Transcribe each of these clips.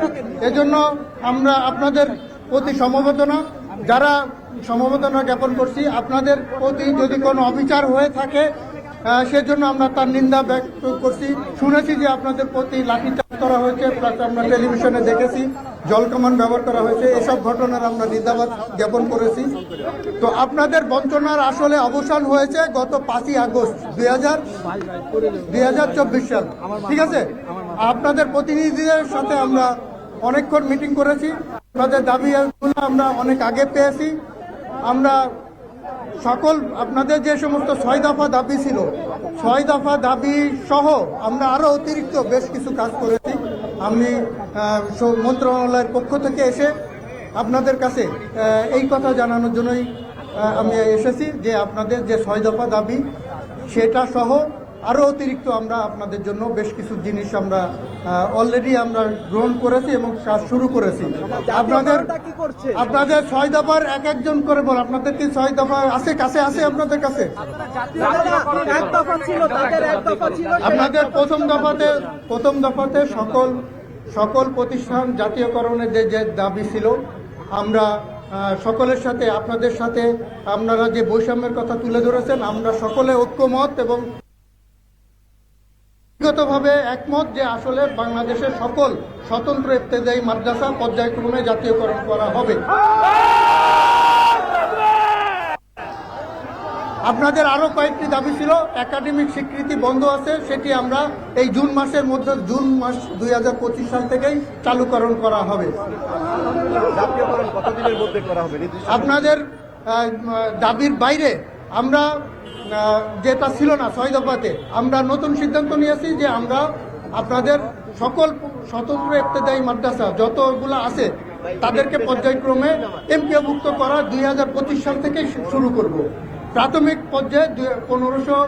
করেছেন। এজন্য আমরা আপনাদের প্রতি সমবেদনা, যারা সমবেদনা জ্ঞাপন করছি, আপনাদের প্রতি যদি কোনো অবিচার হয়ে থাকে সেজন্য আমরা তার নিন্দা ব্যক্ত করছি। শুনেছি যে আপনাদের প্রতি লাঠিচার্জ করা হয়েছে আমরা টেলিভিশনে দেখেছি। জলকামান ব্যবহার করা হয়েছে। এসব ঘটনার আমরা নিন্দাবাদ জ্ঞাপন করেছি। তো আপনাদের বঞ্চনার আসলে অবসান হয়েছে গত পাঁচই আগস্ট, দুই হাজার দুই সাল। ঠিক আছে? আপনাদের প্রতিনিধিদের সাথে আমরা অনেকক্ষণ মিটিং করেছি। আপনাদের দাবিগুলো আমরা অনেক আগে পেয়েছি। আমরা সকল আপনাদের যে সমস্ত ছয় দফা দাবি ছিল, ছয় দফা দাবি সহ আমরা আরও অতিরিক্ত বেশ কিছু কাজ করেছি। আমি মন্ত্রণালয়ের পক্ষ থেকে এসে আপনাদের কাছে এই কথা জানানোর জন্যই আমি এসেছি যে আপনাদের যে ছয় দফা দাবি, সেটা সহ আরও অতিরিক্ত আমরা আপনাদের জন্য বেশ কিছু জিনিস আমরা অলরেডি আমরা গ্রহণ করেছি এবং কাজ শুরু করেছি। আপনাদের আপনাদের ছয় দফার এক একজন করে বল। আপনাদের কি ছয় দফা আছে? কাছে আছে আপনাদের কাছে? আপনাদের প্রথম দফাতে প্রথম দফাতে সকল সকল প্রতিষ্ঠান জাতীয়করণের যে যে দাবি ছিল আমরা সকলের সাথে আপনাদের সাথে আপনারা যে বৈষম্যের কথা তুলে ধরেছেন আমরা সকলে ঐক্যমত এবং ব্যক্তিগতভাবে একমত যে আসলে বাংলাদেশের সকল স্বতন্ত্র ইফতেদায়ী মাদ্রাসা পর্যায়ক্রমে জাতীয়করণ করা হবে। আপনাদের আরও কয়েকটি দাবি ছিল। একাডেমিক স্বীকৃতি বন্ধ আছে সেটি আমরা এই জুন মাসের মধ্যে জুন মাস দুই হাজার পঁচিশ সাল থেকেই চালুকরণ করা হবে। আপনাদের দাবির বাইরে আমরা যেটা ছিল না ছয় দফাতে, আমরা নতুন সিদ্ধান্ত নিয়েছি যে আমরা আপনাদের সকল স্বতন্ত্র ইফতেদায়ী মাদ্রাসা যতগুলো আছে, তাদেরকে পর্যায়ক্রমে এমপিওভুক্ত করা দুই হাজার পঁচিশ সাল থেকে শুরু করব। প্রাথমিক পর্যায়ে পনেরোশো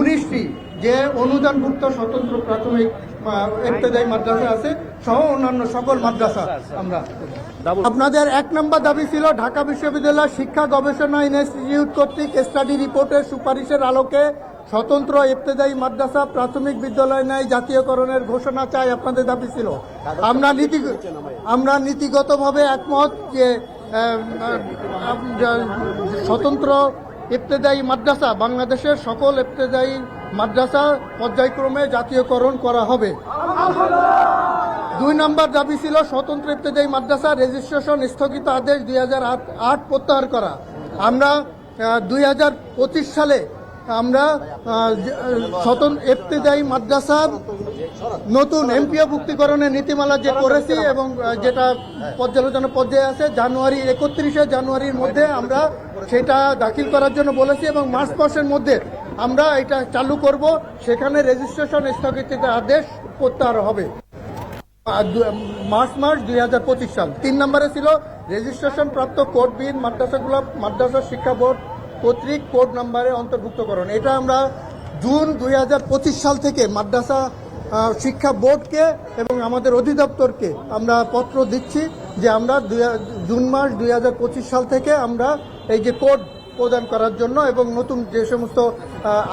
উনিশটি যে অনুদানভুক্ত স্বতন্ত্র প্রাথমিক আহ, মাদ্রাসা আছে সহ অন্যান্য সকল মাদ্রাসা আপনাদের এক নম্বর দাবি ছিল ঢাকা বিশ্ববিদ্যালয় শিক্ষা গবেষণা ইনস্টিটিউট কর্তৃক স্টাডি রিপোর্টের সুপারিশের আলোকে স্বতন্ত্র ইফতেদায়ী মাদ্রাসা প্রাথমিক বিদ্যালয় ন্যায় জাতীয়করণের ঘোষণা চাই আপনাদের দাবি ছিল। আমরা নীতি আমরা নীতিগতভাবে একমত যে স্বতন্ত্র ইফতেদায়ী মাদ্রাসা বাংলাদেশের সকল ইফতেদায়ী মাদ্রাসা পর্যায়ক্রমে জাতীয়করণ করা হবে। দুই নম্বর দাবি ছিল স্বতন্ত্র ইফতেদায়ী মাদ্রাসা রেজিস্ট্রেশন স্থগিত আদেশ দুই আট প্রত্যাহার করা। আমরা দুই হাজার পঁচিশ সালে আমরা স্বতন্ত্র ইফতেদায়ী মাদ্রাসার নতুন এমপিও ভুক্তিকরণের নীতিমালা যে করেছি এবং যেটা পর্যালোচনা পর্যায়ে আছে, জানুয়ারি একত্রিশে জানুয়ারির মধ্যে আমরা সেটা দাখিল করার জন্য বলেছি এবং মার্চ মাসের মধ্যে আমরা এটা চালু করব, সেখানে রেজিস্ট্রেশন স্থগিতের আদেশ প্রত্যাহার হবে। মার্চ মাস দুই হাজার পঁচিশ সাল। তিন নম্বরে ছিল রেজিস্ট্রেশন প্রাপ্ত কোডবিহীন মাদ্রাসাগুলো মাদ্রাসা শিক্ষা বোর্ড কর্তৃক কোড নম্বরে অন্তর্ভুক্তকরণ। এটা আমরা জুন দুই হাজার পঁচিশ সাল থেকে মাদ্রাসা শিক্ষা বোর্ডকে এবং আমাদের অধিদপ্তরকে আমরা পত্র দিচ্ছি যে আমরা জুন মাস দুই হাজার পঁচিশ সাল থেকে আমরা এই যে কোড প্রদান করার জন্য এবং নতুন যে সমস্ত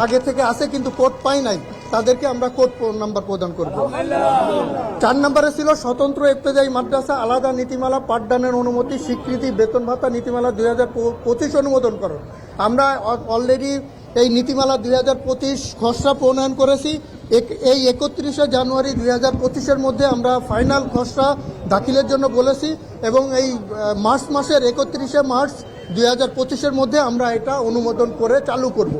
আগে থেকে আছে কিন্তু কোড পাই নাই। তাদেরকে আমরা কোড নাম্বার প্রদান করব। চার নম্বরে ছিল স্বতন্ত্র ইফতেদায়ী মাদ্রাসা, আলাদা নীতিমালা, পাঠদানের অনুমতি, স্বীকৃতি, বেতন ভাতা, নীতিমালা দুই হাজার পঁচিশ অনুমোদন করো। আমরা অলরেডি এই নীতিমালা দুই হাজার পঁচিশ খসড়া প্রণয়ন করেছি। এই একত্রিশে জানুয়ারি দুই হাজার পঁচিশের মধ্যে আমরা ফাইনাল খসড়া দাখিলের জন্য বলেছি এবং এই মার্চ মাসের একত্রিশে মার্চ দুই হাজার পঁচিশের মধ্যে আমরা এটা অনুমোদন করে চালু করব।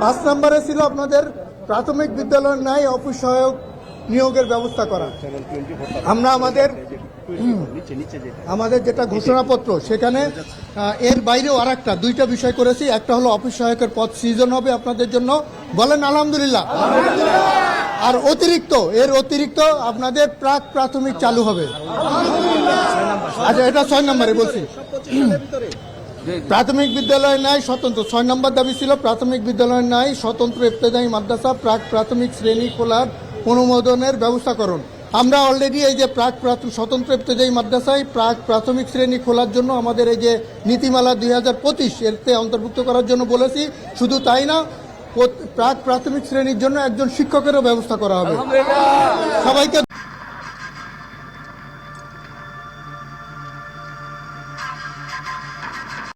পাঁচ- নম্বরে ছিল আপনাদের প্রাথমিক বিদ্যালয়ের ন্যায় অফিস সহায়ক নিয়োগের ব্যবস্থা করা। আমরা আমাদের আমাদের যেটা ঘোষণাপত্র সেখানে এর বাইরেও আর একটা দুইটা বিষয় করেছি। একটা হলো অফিস সহায়কের পদ সৃজন হবে আপনাদের জন্য। বলেন আলহামদুলিল্লাহ। আর অতিরিক্ত এর অতিরিক্ত আপনাদের প্রাক প্রাথমিক চালু হবে। আচ্ছা এটা ছয় নম্বরে বলছি। প্রাথমিক বিদ্যালয় নাই স্বতন্ত্র। ছয় নম্বর দাবি ছিল প্রাথমিক বিদ্যালয় নাই স্বতন্ত্র ইফতেদায়ী মাদ্রাসা প্রাক প্রাথমিক শ্রেণি খোলার অনুমোদনের ব্যবস্থা করুন। আমরা অলরেডি এই যে প্রাক স্বতন্ত্র ইফতেদায়ী মাদ্রাসায় প্রাক প্রাথমিক শ্রেণি খোলার জন্য আমাদের এই যে নীতিমালা দুই হাজার পঁচিশ এতে অন্তর্ভুক্ত করার জন্য বলেছি শুধু তাই না প্রাক প্রাথমিক শ্রেণির জন্য একজন শিক্ষকেরও ব্যবস্থা করা হবে। সবাইকে